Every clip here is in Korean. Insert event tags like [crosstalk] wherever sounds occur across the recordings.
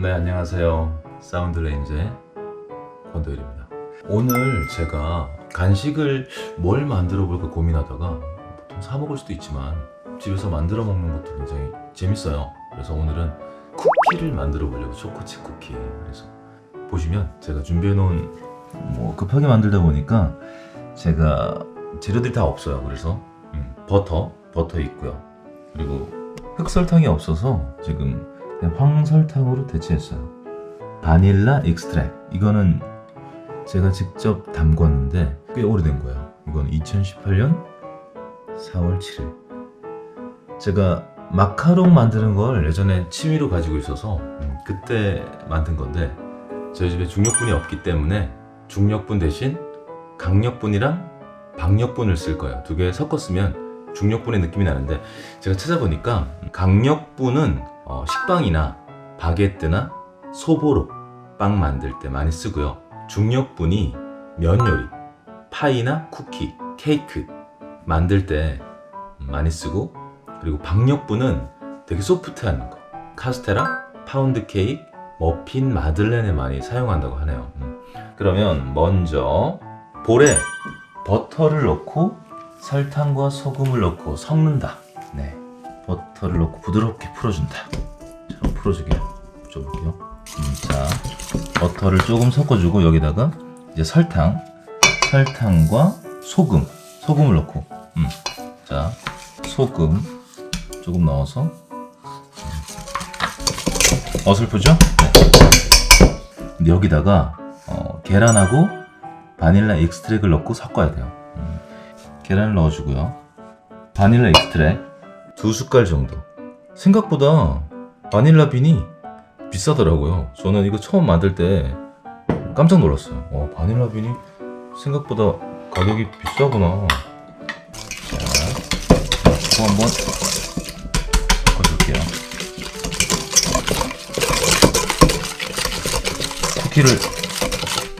네, 안녕하세요. 사운드 레인저의 권도일입니다. 오늘 제가 간식을 뭘 만들어 볼까 고민하다가 보통 사 먹을 수도 있지만 집에서 만들어 먹는 것도 굉장히 재밌어요. 그래서 오늘은 쿠키를 만들어 보려고 초코칩 쿠키. 그래서 보시면 제가 준비해 놓은 뭐 급하게 만들다 보니까 제가 재료들이 다 없어요. 그래서 음, 버터, 버터 있고요. 그리고 흑설탕이 없어서 지금 황설탕으로 대체했어요. 바닐라 익스트랙. 이거는 제가 직접 담궜는데 꽤 오래된 거예요. 이건 2018년 4월 7일. 제가 마카롱 만드는 걸 예전에 취미로 가지고 있어서 음, 그때 만든 건데 저희 집에 중력분이 없기 때문에 중력분 대신 강력분이랑 박력분을 쓸 거예요. 두 개 섞었으면 중력분의 느낌이 나는데 제가 찾아보니까 강력분은 어, 식빵이나 바게트나 소보로 빵 만들 때 많이 쓰고요. 중력분이 면 요리, 파이나 쿠키, 케이크 만들 때 많이 쓰고 그리고 박력분은 되게 소프트한 거 카스테라, 파운드 케이크, 머핀, 마들렌에 많이 사용한다고 하네요. 음. 그러면 먼저 볼에 버터를 넣고 설탕과 소금을 넣고 섞는다. 네. 버터를 넣고 부드럽게 풀어준다. 자, 그럼 풀어주게 붙여볼게요. 음, 자, 버터를 조금 섞어주고 여기다가 이제 설탕, 설탕과 소금, 소금을 넣고, 음, 자, 소금 조금 넣어서 음. 어설프죠? 네. 근데 여기다가 어, 계란하고 바닐라 익스트랙을 넣고 섞어야 돼요. 음, 계란을 넣어주고요. 바닐라 익스트랙 두 숟갈 정도. 생각보다 바닐라 빈이 비싸더라고요. 저는 이거 처음 만들 때 깜짝 놀랐어요. 와, 바닐라 빈이 생각보다 가격이 비싸구나. 자, 이거 한번 섞어줄게요. 쿠키를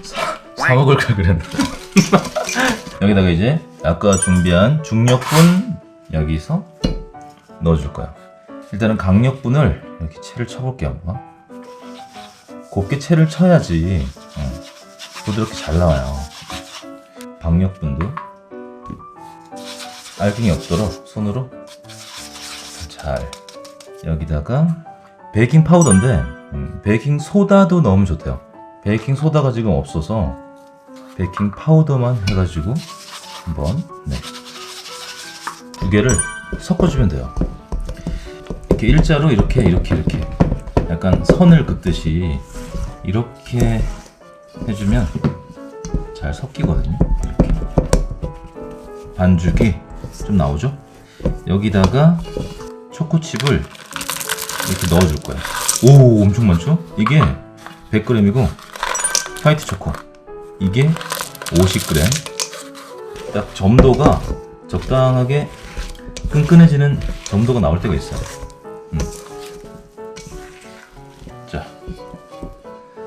사, 사 먹을 걸 그랬나? [laughs] 여기다가 이제 아까 준비한 중력분 여기서 넣어줄 거야. 일단은 강력분을 이렇게 채를 쳐볼게요 한번. 곱게 채를 쳐야지 어, 부드럽게 잘 나와요. 박력분도 알갱이 없도록 손으로 잘 여기다가 베이킹 파우더인데 음, 베이킹 소다도 넣으면 좋대요. 베이킹 소다가 지금 없어서 베이킹 파우더만 해가지고 한번 네. 두 개를 섞어주면 돼요. 이렇게 일자로 이렇게 이렇게 이렇게 약간 선을 긋듯이 이렇게 해주면 잘 섞이거든요. 이렇게 반죽이 좀 나오죠? 여기다가 초코칩을 이렇게 넣어줄 거야. 오, 엄청 많죠? 이게 100g이고 화이트 초코 이게 50g. 딱 점도가 적당하게 끈끈해지는 점도가 나올 때가 있어요. 음. 자,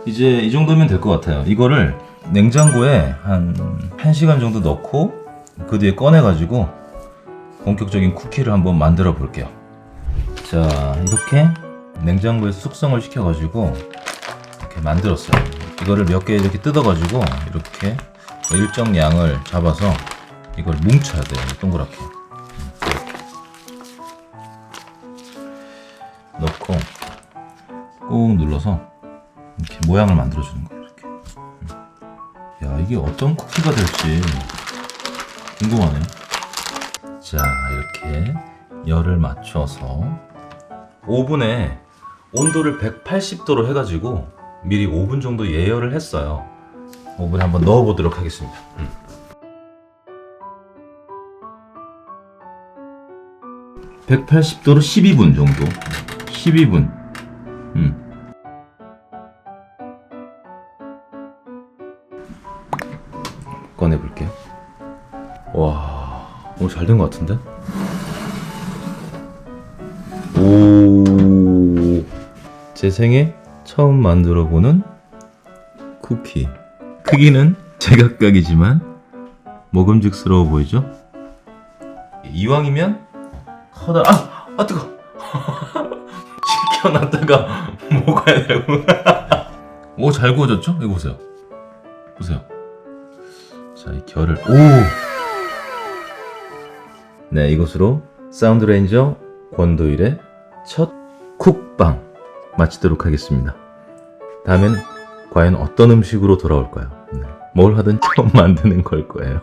이제 이 정도면 될 것 같아요. 이거를 냉장고에 한 1시간 정도 넣고 그 뒤에 꺼내가지고 본격적인 쿠키를 한번 만들어 볼게요. 자, 이렇게 냉장고에서 숙성을 시켜가지고 이렇게 만들었어요. 이거를 몇 개 이렇게 뜯어가지고 이렇게 일정 양을 잡아서 이걸 뭉쳐야 돼요. 동그랗게. 넣고 꾹 눌러서 이렇게 모양을 만들어주는 거예요. 이렇게. 음. 야 이게 어떤 쿠키가 될지 궁금하네요. 자 이렇게 열을 맞춰서 오븐에 온도를 180도로 해가지고 미리 5분 정도 예열을 했어요. 오븐에 한번 넣어보도록 하겠습니다. 음. (180도로) (12분) 정도 (12분) 음. 꺼내볼게요 와 오늘 잘 된 것 같은데 오 제 생에 처음 만들어보는 쿠키 크기는 제각각이지만 먹음직스러워 보이죠? 이왕이면 커다 아! 아 뜨거! [laughs] 시켜놨다가 [laughs] 먹어야 되고. 오, 잘 구워졌죠? 이거 보세요. 보세요. 자, 이 결을 오. 네, 이것으로 사운드 레인저 권도일의 첫 쿡방 마치도록 하겠습니다. 다음엔 과연 어떤 음식으로 돌아올까요? 네, 뭘 하든 처음 [laughs] 만드는 걸 거예요.